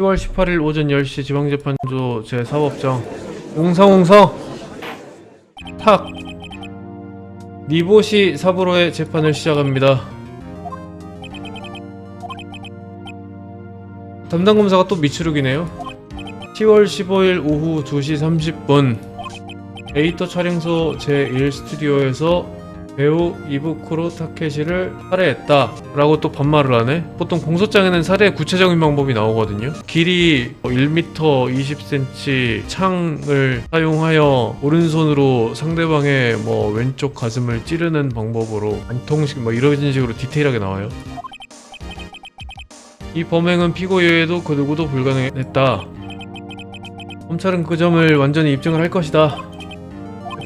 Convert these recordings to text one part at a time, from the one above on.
10월 18일 오전 10시 지방재판소 제4법정 웅성웅성 탁 니보시 사부로의 재판을 시작합니다. 담당 검사가 또 미추룩이네요. 10월 15일 오후 2시 30분 에이터 촬영소 제1 스튜디오에서 배우 이부쿠로 타케시를 살해했다 라고 또 반말을 하네. 보통 공소장에는 살해의 구체적인 방법이 나오거든요. 길이 1m 20cm 창을 사용하여 오른손으로 상대방의 뭐 왼쪽 가슴을 찌르는 방법으로 안통식 뭐 이런 식으로 디테일하게 나와요. 이 범행은 피고 이외에도 그 누구도 불가능했다. 검찰은 그 점을 완전히 입증을 할 것이다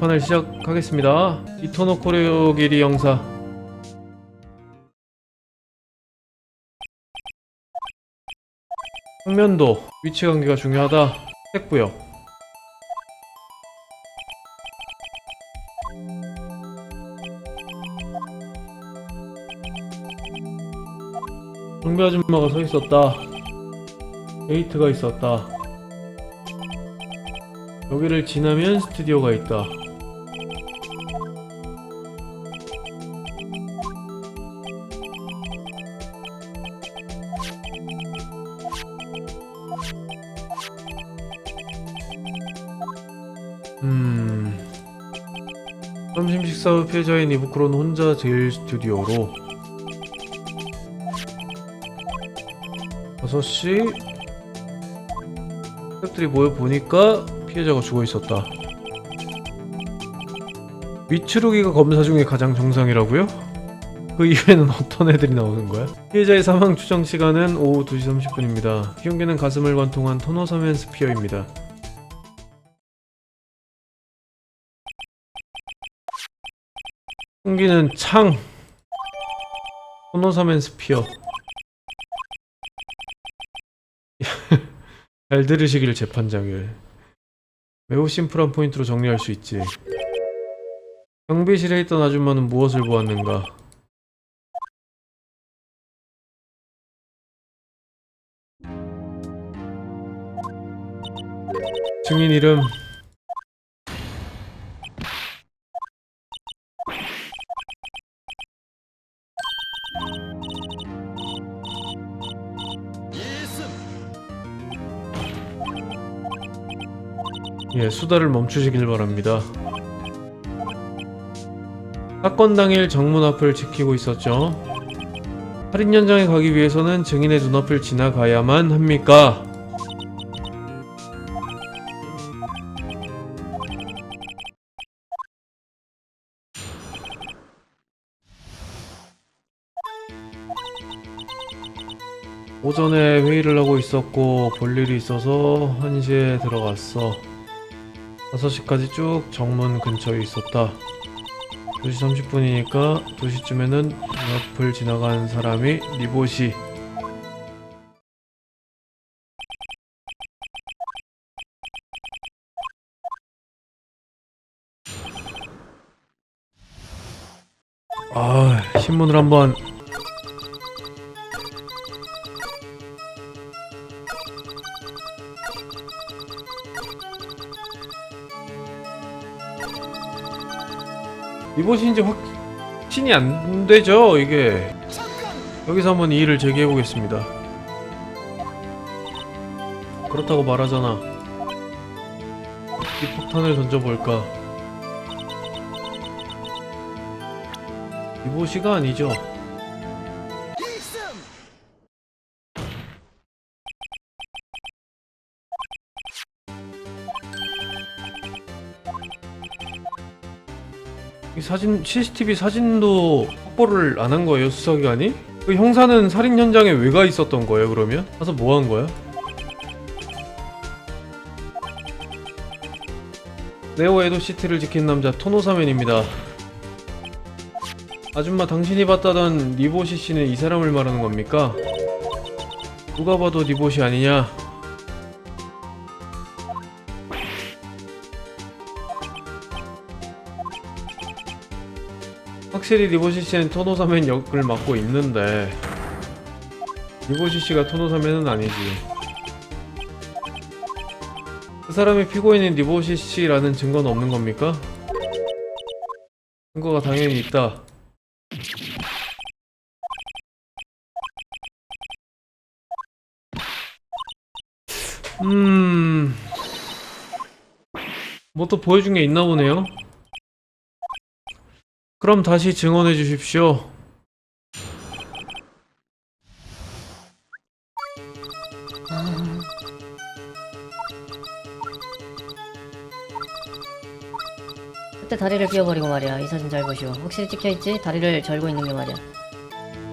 재판을 시작하겠습니다. 이토노 코레오기리 영사. 평면도 위치 관계가 중요하다. 했고요. 경비 아줌마가 서 있었다. 게이트가 있었다. 여기를 지나면 스튜디오가 있다. 음. 점심 식사 후 피해자인 이부크로는 혼자 제일 스튜디오로 6시 스태프들이 모여 보니까 피해자가 죽어 있었다. 위추루기가 검사 중에 가장 정상이라고요? 그 이후에는 어떤 애들이 나오는 거야? 피해자의 사망 추정 시간은 오후 2시 30분입니다. 흉기는 가슴을 관통한 토너사멘 스피어입니다. 흉기는 창. 토너사멘 스피어. 잘 들으시길 재판장을. 매우 심플한 포인트로 정리할 수 있지. 경비실에 있던 아줌마는 무엇을 보았는가? 증인 이름 예, 수다를 멈추시길 바랍니다. 사건 당일 정문 앞을 지키고 있었죠. 살인 현장에 가기 위해서는 증인의 눈앞을 지나가야만 합니까? 오전에 회의를 하고 있었고 볼 일이 있어서 1시에 들어갔어. 5시까지 쭉 정문 근처에 있었다. 2시 30분이니까 2시쯤에는 옆을 지나간 사람이 리보시. 아, 신문을 한번 이곳인지 확신이 안 되죠 이게. 여기서 한번 이 일을 제기해 보겠습니다. 그렇다고 말하잖아. 이 폭탄을 던져볼까? 이보시가 아니죠 이 사진 CCTV 사진도 확보를 안 한 거예요 수사기관이? 그 형사는 살인 현장에 왜 가 있었던 거예요 그러면? 가서 뭐 한 거야? 네오 에도 시티를 지킨 남자 토노사멘입니다. 아줌마 당신이 봤다던 리보시 씨는 이 사람을 말하는 겁니까? 누가 봐도 리보시 아니냐? 확실히 리보시 씨는 토노사멘 역을 맡고 있는데 리보시 씨가 토노사멘은 아니지 그 사람이 피고인인 니보시 씨라는 증거는 없는 겁니까? 증거가 당연히 있다. 음... 뭐 또 보여준 게 있나 보네요. 그럼 다시 증언해 주십시오. 그때 다리를 삐어버리고 말이야. 이 사진 잘 보시오. 확실히 찍혀있지? 다리를 절고 있는 게 말이야.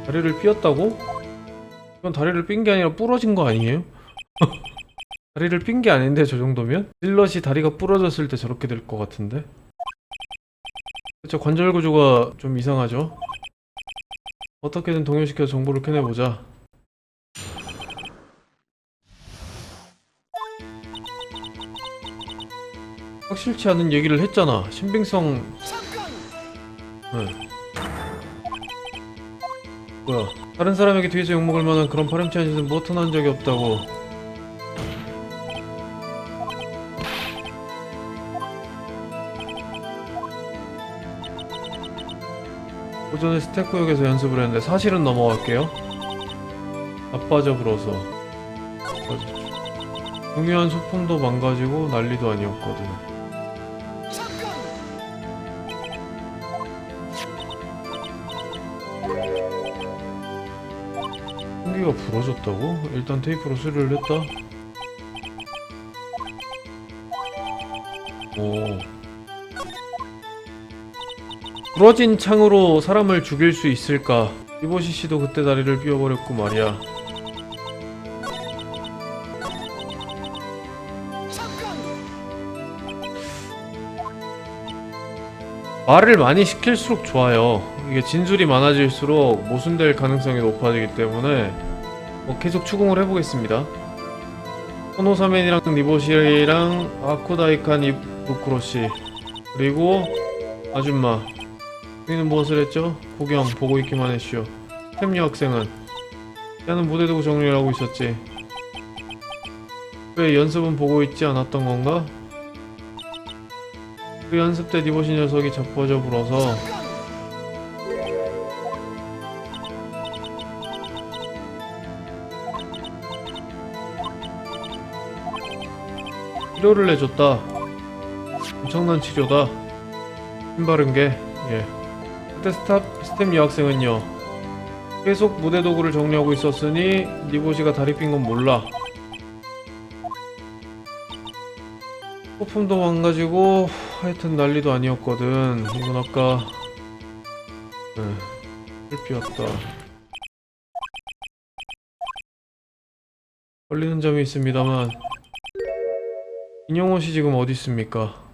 다리를 삐었다고? 이건 다리를 삔 게 아니라 부러진 거 아니에요? 다리를 삔 게 아닌데 저 정도면? 질럿이 다리가 부러졌을 때 저렇게 될 것 같은데? 그쵸 관절 구조가 좀 이상하죠? 어떻게든 동요시켜 정보를 캐내보자. 확실치 않은 얘기를 했잖아. 신빙성. 네. 뭐야. 다른 사람에게 뒤에서 욕먹을 만한 그런 파렴치한 짓은 뭐든 한 적이 없다고 오전에 스테코역에서 연습을 했는데 사실은 넘어갈게요 나빠져 불어서 중요한 소품도 망가지고 난리도 아니었거든 흉기가 부러졌다고? 일단 테이프로 수리를 했다. 오. 부러진 창으로 사람을 죽일 수 있을까? 이보시 씨도 그때 다리를 삐어버렸고 말이야. 말을 많이 시킬수록 좋아요. 이게 진술이 많아질수록 모순될 가능성이 높아지기 때문에 뭐 계속 추궁을 해보겠습니다. 코노사멘이랑 니보시랑 아쿠다이칸 이부쿠로시 그리고 아줌마 여기는 무엇을 했죠? 구경 보고 있기만 했슈. 템 여학생은 야는 무대 두고 정리를 하고 있었지. 왜 연습은 보고 있지 않았던 건가? 그 연습 때 니보시 녀석이 자빠져 불어서 치료를 해줬다. 엄청난 치료다. 힘 바른 게, 예. 그때 스탑, 스텝 여학생은요. 계속 무대 도구를 정리하고 있었으니 니보시가 다리 삔 건 몰라. 소품도 망가지고 하여튼 난리도 아니었거든. 이건 아까 네, 실비였다. 걸리는 점이 있습니다만 씨 지금 어디 있습니까?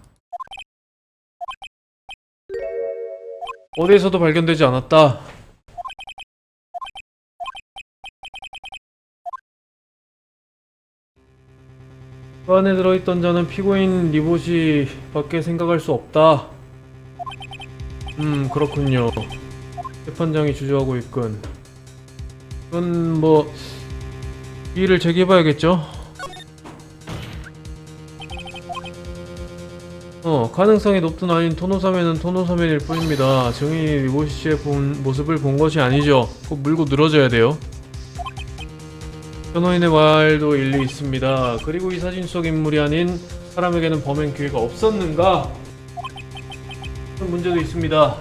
어디에서도 발견되지 않았다. 그 안에 들어있던 자는 피고인 리봇이 밖에 생각할 수 없다. 음, 그렇군요. 재판장이 주저하고 있군. 그건 뭐 이의를 제기해봐야겠죠. 어, 가능성이 높든 아닌 토노사멘은 토노사멘일 뿐입니다. 증인이 리봇 씨의 본 모습을 본 것이 아니죠. 꼭 물고 늘어져야 돼요. 변호인의 말도 일리 있습니다. 그리고 이 사진 속 인물이 아닌 사람에게는 범행 기회가 없었는가? 그런 문제도 있습니다.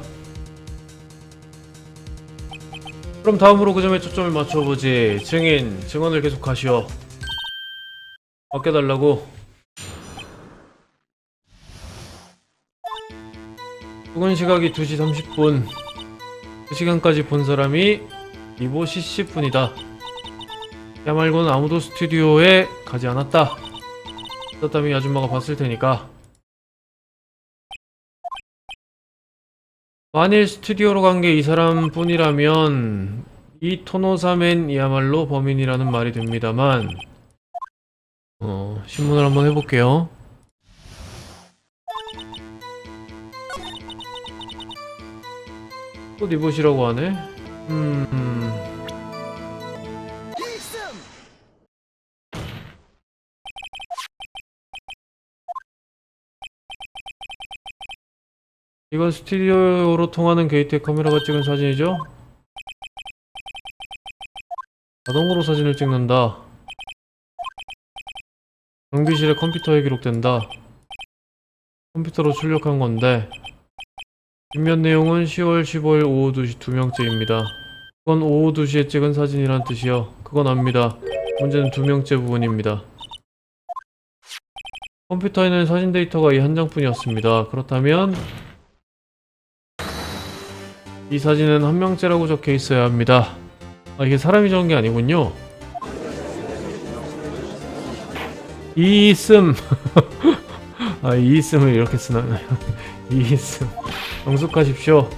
그럼 다음으로 그 점에 초점을 맞춰보지. 증인, 증언을 계속하시오. 맡겨달라고. 죽은 시각이 2시 30분. 그 시간까지 본 사람이 이보시 씨뿐이다. 야 말고는 아무도 스튜디오에 가지 않았다. 그렇다면 이 아줌마가 봤을 테니까. 만일 스튜디오로 간 게 이 사람뿐이라면 이 토노사맨이야말로 범인이라는 말이 됩니다만 어, 신문을 한번 해볼게요. 또 리봇이라고 하네? 음, 음... 이건 스튜디오로 통하는 게이트의 카메라가 찍은 사진이죠? 자동으로 사진을 찍는다. 경비실에 컴퓨터에 기록된다. 컴퓨터로 출력한 건데 뒷면 내용은 10월 15일 오후 2시 두 명째입니다. 그건 오후 2시에 찍은 사진이란 뜻이요. 그건 압니다. 문제는 두 명째 부분입니다. 컴퓨터에는 사진 데이터가 이 한 장뿐이었습니다. 그렇다면 이 사진은 한 명째라고 적혀 있어야 합니다. 아, 이게 사람이 적은 게 아니군요. 이씀. 아, 이씀을 이렇게 쓰나? 이씀. 정숙하십시오.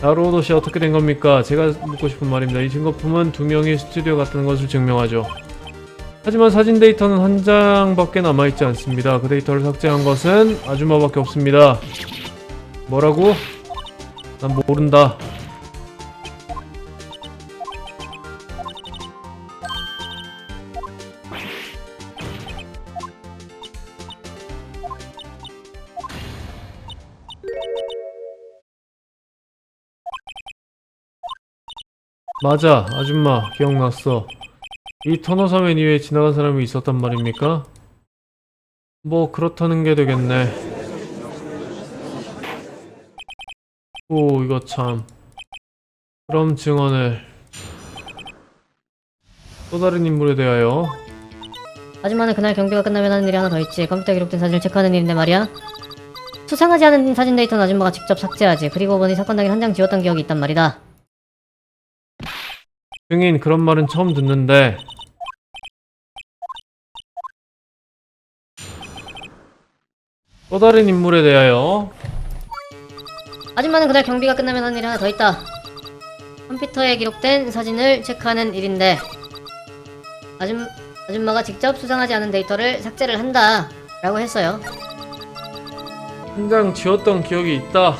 나로도 씨 어떻게 된 겁니까? 제가 묻고 싶은 말입니다. 이 증거품은 두 명이 스튜디오 갔다는 것을 증명하죠. 하지만 사진 데이터는 한 장밖에 남아있지 않습니다. 그 데이터를 삭제한 것은 아줌마밖에 없습니다. 뭐라고? 난 모른다. 맞아, 아줌마. 기억났어. 이 터너사면 이외에 지나간 사람이 있었단 말입니까? 뭐, 그렇다는 게 되겠네. 오, 이거 참. 그럼 증언을. 또 다른 인물에 대하여. 아줌마는 그날 경비가 끝나면 하는 일이 하나 더 있지. 컴퓨터에 기록된 사진을 체크하는 일인데 말이야. 수상하지 않은 사진 데이터는 아줌마가 직접 삭제하지. 그리고 보니 사건 당일 한 장 지웠던 기억이 있단 말이다. 증인, 그런 말은 처음 듣는데. 또 다른 인물에 대하여. 아줌마는 그날 경비가 끝나면 하는 일이 하나 더 있다. 컴퓨터에 기록된 사진을 체크하는 일인데 아줌, 아줌마가 직접 수상하지 않은 데이터를 삭제를 한다. 라고 했어요. 한장 지웠던 기억이 있다.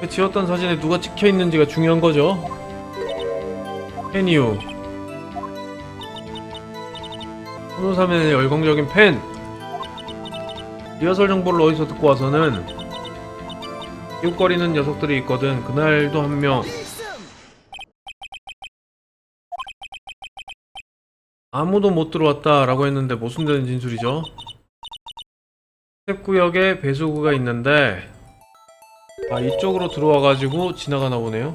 그 지웠던 사진에 누가 찍혀 있는지가 중요한 거죠. 팬 이유. 선호사면의 열광적인 팬. 리허설 정보를 어디서 듣고 와서는 기웃거리는 녀석들이 있거든. 그날도 한 명. 아무도 못 들어왔다 라고 했는데 뭐 무슨 되는 진술이죠? 스텝구역에 배수구가 있는데 아 이쪽으로 들어와가지고 지나가나 보네요.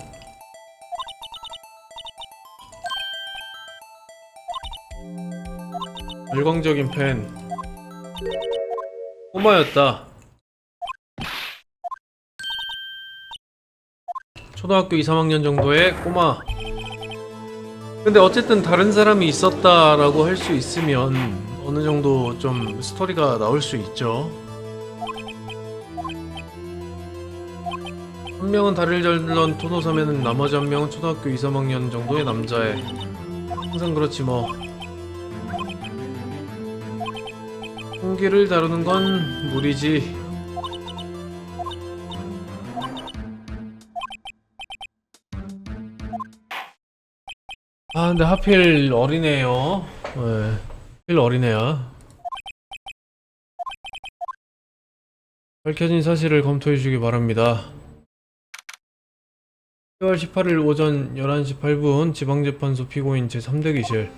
열광적인 팬 꼬마였다. 초등학교 2, 3학년 정도의 꼬마. 근데 어쨌든 다른 사람이 있었다라고 할 수 있으면 어느 정도 좀 스토리가 나올 수 있죠. 한 명은 다리를 절던 토노사면은 나머지 한 명은 초등학교 2, 3학년 정도의 남자애. 항상 그렇지 뭐. 홍기를 다루는 건 무리지. 아 근데 하필 어린애요 네. 하필 어린애야 밝혀진 사실을 검토해 주기 바랍니다 10월 18일 오전 11시 8분 지방재판소 피고인 제3대 기실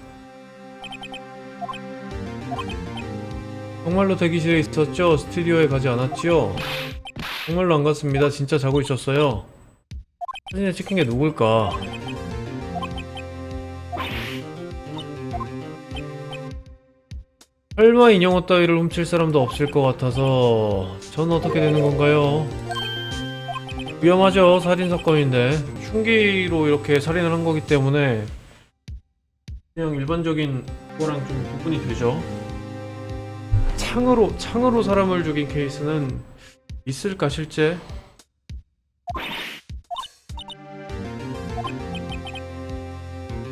정말로 대기실에 있었죠? 스튜디오에 가지 않았지요? 정말로 안 갔습니다 진짜 자고 있었어요 사진에 찍힌 게 누굴까? 설마 인형옷 따위를 훔칠 사람도 없을 것 같아서 전 어떻게 되는 건가요? 위험하죠 살인 사건인데 흉기로 이렇게 살인을 한 거기 때문에 그냥 일반적인 그거랑 좀 구분이 되죠 창으로 창으로 사람을 죽인 케이스는 있을까 실제?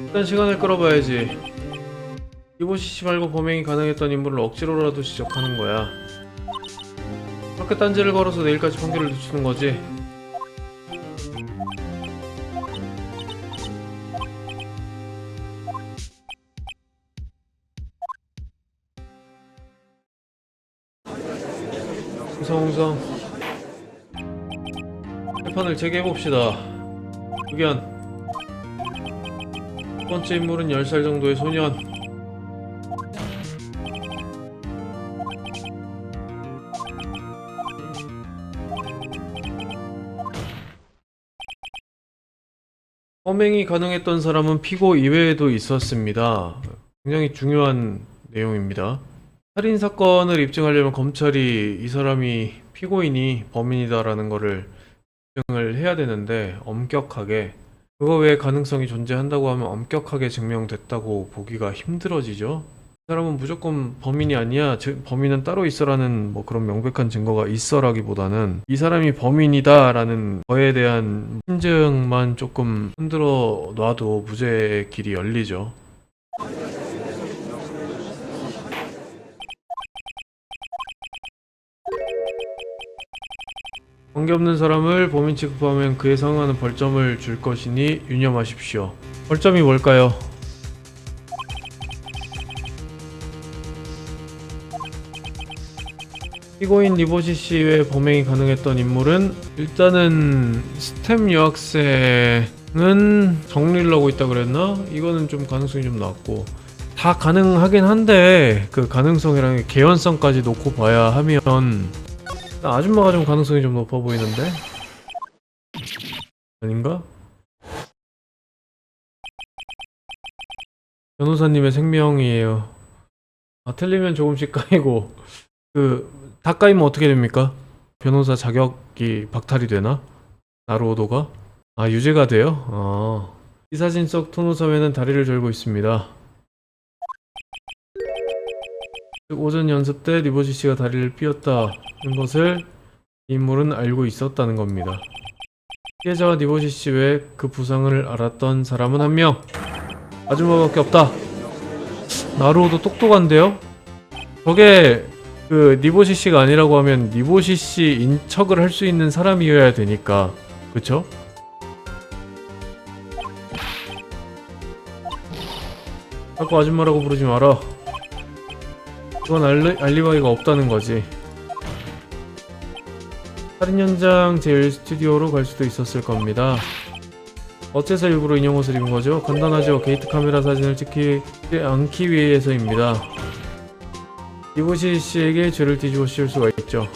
일단 시간을 끌어봐야지 이보시시 말고 범행이 가능했던 인물을 억지로라도 지적하는 거야. 그렇게 딴지를 걸어서 내일까지 판결을 늦추는 거지. 웅성웅성 재판을 재개해봅시다 의견 첫 번째 인물은 10살 정도의 소년 범행이 가능했던 사람은 피고 이외에도 있었습니다. 굉장히 중요한 내용입니다. 살인 사건을 입증하려면 검찰이 이 사람이 피고인이 범인이다라는 거를 입증을 해야 되는데 엄격하게 그거 외에 가능성이 존재한다고 하면 엄격하게 증명됐다고 보기가 힘들어지죠. 이 사람은 무조건 범인이 아니야. 즉 범인은 따로 있어라는 뭐 그런 명백한 증거가 있어라기보다는 이 사람이 범인이다라는 거에 대한 심증만 조금 흔들어 놔도 무죄의 길이 열리죠. 관계없는 사람을 범인 취급하면 그에 상응하는 벌점을 줄 것이니 유념하십시오. 벌점이 뭘까요? 피고인 리보시 씨의 범행이 가능했던 인물은 일단은 스템 여학생은 정리를 하고 있다 그랬나? 이거는 좀 가능성이 좀 낮고 다 가능하긴 한데 그 가능성이랑 개연성까지 놓고 봐야 하면 나 아줌마가 좀 가능성이 좀 높아 보이는데? 아닌가? 변호사님의 생명이에요. 아, 틀리면 조금씩 까이고, 그, 다 까이면 어떻게 됩니까? 변호사 자격이 박탈이 되나? 나루오도가? 아, 유죄가 돼요? 아. 이 사진 속 토노사회는 다리를 절고 있습니다. 오전 연습 때 리버지 씨가 다리를 삐었다는 것을 이 인물은 알고 있었다는 겁니다. 피해자와 니보시 씨 외에 그 부상을 알았던 사람은 한 명. 아줌마밖에 없다. 나루오도 똑똑한데요? 저게 그 니보시 씨가 아니라고 하면 니보시 씨 인척을 할 수 있는 사람이어야 되니까. 그쵸? 자꾸 아줌마라고 부르지 마라. 그건 알리, 알리바이가 없다는 거지. 살인 현장 제1 스튜디오로 갈 수도 있었을 겁니다. 어째서 일부러 인형 옷을 입은 거죠? 간단하죠. 게이트 카메라 사진을 찍지 않기 위해서입니다. 이보시 씨에게 죄를 뒤집어 씌울 수가 있죠.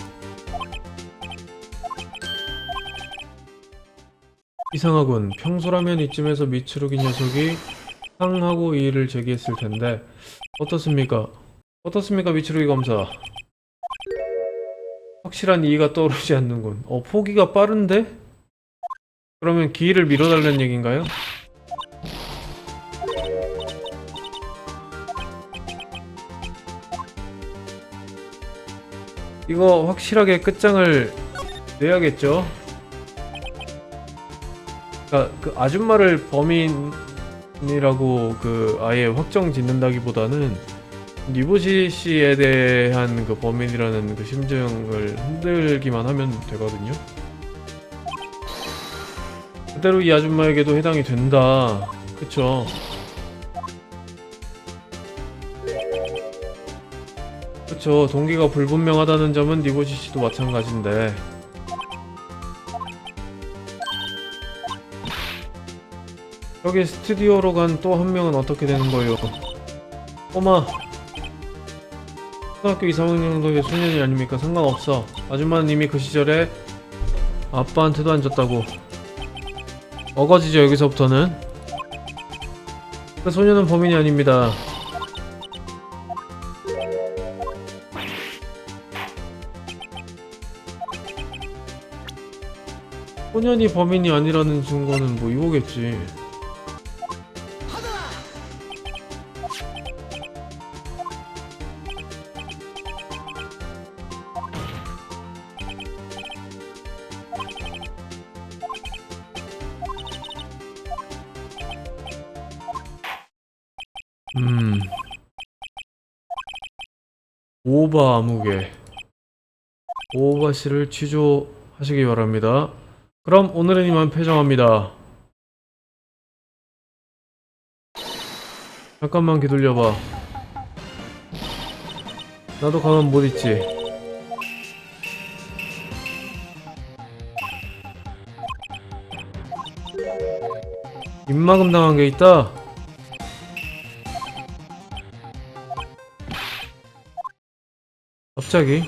이상하군. 평소라면 이쯤에서 미추룩이 녀석이 상하고 이의를 제기했을 텐데 어떻습니까? 어떻습니까, 미추룩이 검사? 확실한 이의가 떠오르지 않는군. 어, 포기가 빠른데? 그러면 기회를 밀어달라는 얘기인가요? 이거 확실하게 끝장을 내야겠죠? 그러니까 그 아줌마를 범인이라고 그 아예 확정 짓는다기보다는 리보시 씨에 대한 그 범인이라는 그 심증을 흔들기만 하면 되거든요. 그대로 이 아줌마에게도 해당이 된다. 그쵸? 그쵸. 동기가 불분명하다는 점은 리보시 씨도 마찬가지인데. 여기 스튜디오로 간 또 한 명은 어떻게 되는 거예요? 꼬마 초등학교 2, 3학년 정도의 소년이 아닙니까? 상관없어. 아줌마는 이미 그 시절에 아빠한테도 안 줬다고. 어거지죠, 여기서부터는. 그 소년은 범인이 아닙니다. 소년이 범인이 아니라는 증거는 뭐 이거겠지. 음. 오바 아무개. 오바 씨를 취조하시기 바랍니다. 그럼 오늘은 이만 폐정합니다. 잠깐만 기다려봐. 나도 가만 못 있지. 입막음 당한 게 있다. 갑자기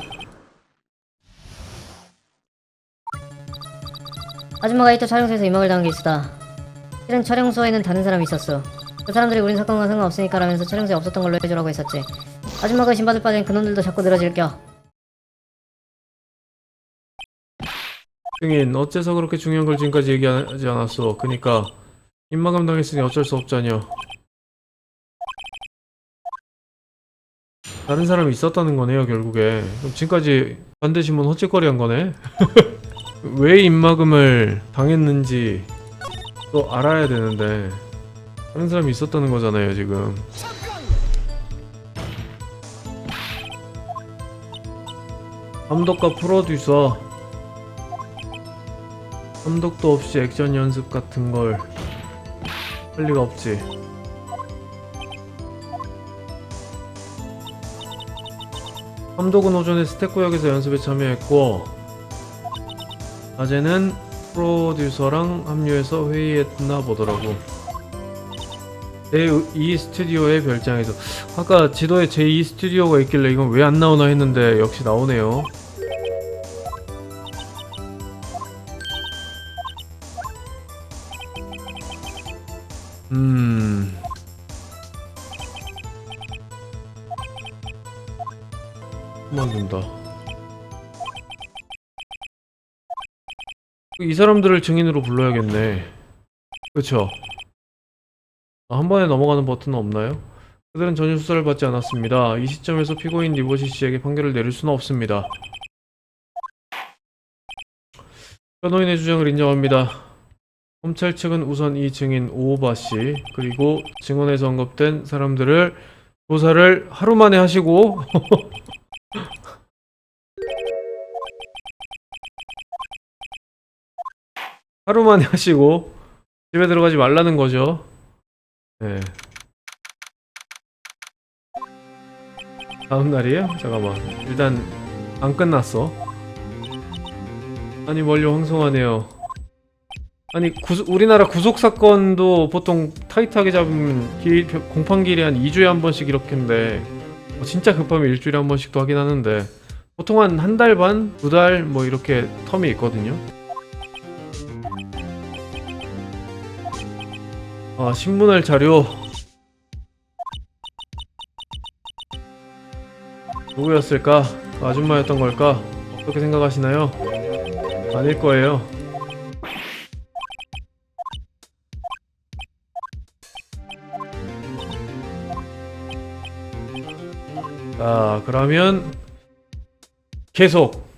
아줌마가 이터 촬영소에서 임막을 당한 게 있었다. 실은 촬영소에는 다른 사람이 있었어. 그 사람들이 우린 사건과 상관없으니까 라면서 촬영소에 없었던 걸로 해주라고 했었지. 아줌마가 신받을 바엔 그놈들도 자꾸 늘어질 겨. 승인 어째서 그렇게 중요한 걸 지금까지 얘기하지 않았어. 그니까 입막음 당했으니 어쩔 수 없자녀. 다른 사람이 있었다는 거네요 결국에. 그럼 지금까지 반드시 뭔 헛짓거리 한 거네. 왜 입막음을 당했는지 또 알아야 되는데 다른 사람이 있었다는 거잖아요 지금. 감독과 프로듀서 감독도 없이 액션 연습 같은 걸 할 리가 없지. 감독은 오전에 스태프역에서 연습에 참여했고 낮에는 프로듀서랑 합류해서 회의했나 보더라고. 제2 스튜디오의 별장에서 아까 지도에 제2 스튜디오가 있길래 이건 왜 안 나오나 했는데 역시 나오네요. 이 사람들을 증인으로 불러야겠네. 그쵸? 아, 한 번에 넘어가는 버튼은 없나요? 그들은 전혀 수사를 받지 않았습니다. 이 시점에서 피고인 리버시 씨에게 판결을 내릴 수는 없습니다. 변호인의 주장을 인정합니다. 검찰 측은 우선 이 증인 오오바 씨 그리고 증언에서 언급된 사람들을 조사를 하루 만에 하시고 하루 만에 하시고 집에 들어가지 말라는 거죠. 네. 다음 날이에요? 잠깐만. 일단 안 끝났어. 아니 멀리 황송하네요. 아니 구속- 우리나라 구속 사건도 보통 타이트하게 잡으면 길, 공판 길이 한 2주에 한 번씩 이렇게인데 뭐 진짜 급하면 일주일에 한 번씩도 하긴 하는데 보통 한 한 달 반, 두 달 뭐 이렇게 텀이 있거든요. 아 신문할 자료 누구였을까? 그 아줌마였던 걸까? 어떻게 생각하시나요? 아닐 거예요. 자, 그러면 계속